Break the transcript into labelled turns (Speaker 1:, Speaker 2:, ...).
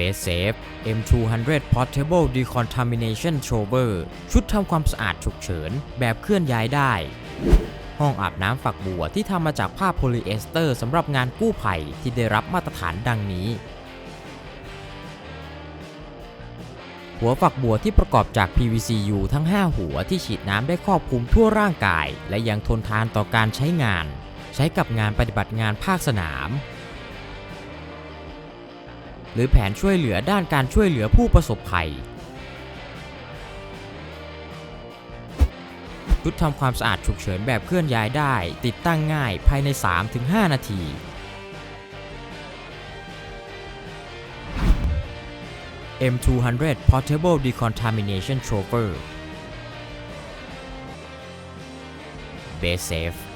Speaker 1: Base Safe M200 Portable Decontamination Shower ชุดทำความสะอาดฉุกเฉิน แบบเคลื่อนย้ายได้ ห้องอาบน้ำฝักบัวที่ทำมาจากผ้าโพลีเอสเตอร์สำหรับงานกู้ภัยที่ได้รับมาตรฐานดังนี้ หัวฝักบัวที่ประกอบจาก PVCU ทั้ง 5 หัวที่ฉีดน้ำได้ครอบคลุมทั่วร่างกาย และยังทนทานต่อการใช้งาน ใช้กับงานปฏิบัติงานภาคสนาม หรือแผนช่วยเหลือด้านการช่วยเหลือผู้ประสบภัย ชุดทำความสะอาดฉุกเฉินแบบเคลื่อนย้ายได้ ติดตั้งง่ายภายใน 3-5 นาที M200 Portable Decontamination Chopper Base Safe